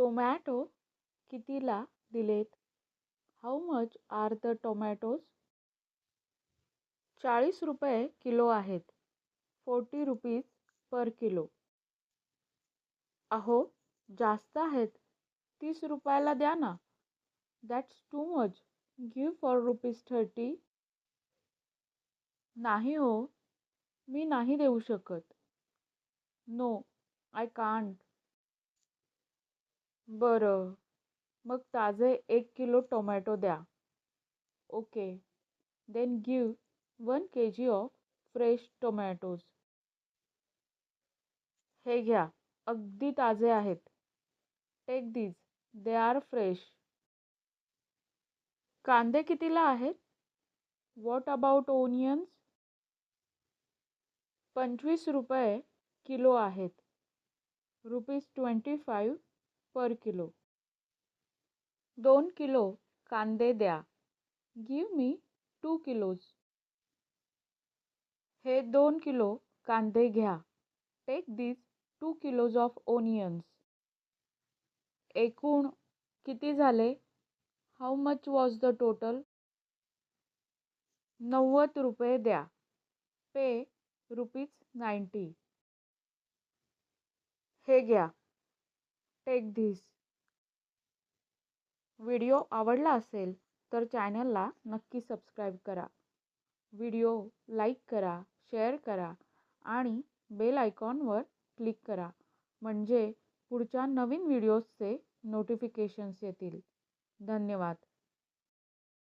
Tomato कितीला दिलेत? How much are the tomatoes चाळीस रुपये किलो आहेत. Forty rupees per kilo. अहो जास्त आहेत. तीस रुपयाला द्या ना. That's too much give for rupees thirty नाही हो मी नाही देऊ शकत. नो आय कांट बरं. मग ताजे एक किलो टोमॅटो द्या. Okay. Then give one K G of fresh tomatoes. हे घ्या. अगदी ताजे आहेत. Take these. They are fresh. कांदे कितीला आहेत? What about onions? पंचवीस रुपये किलो आहेत. Rupees twenty five per kilo. दोन किलो कांदे द्या. गिव मी टू किलोज हे दोन किलो कांदे घ्या. Take these two kilos of onions एकूण किती झाले? How much was the total नव्वद रुपये द्या. पे रुपीज नाईंटी हे घ्या. टेक धीस व्हिडिओ आवडला असेल तर चॅनलला नक्की सबस्क्राईब करा. व्हिडिओ लाईक करा शेअर करा आणि बेल आयकॉनवर क्लिक करा. म्हणजे पुढच्या नवीन व्हिडिओजचे नोटिफिकेशन्स येतील. धन्यवाद.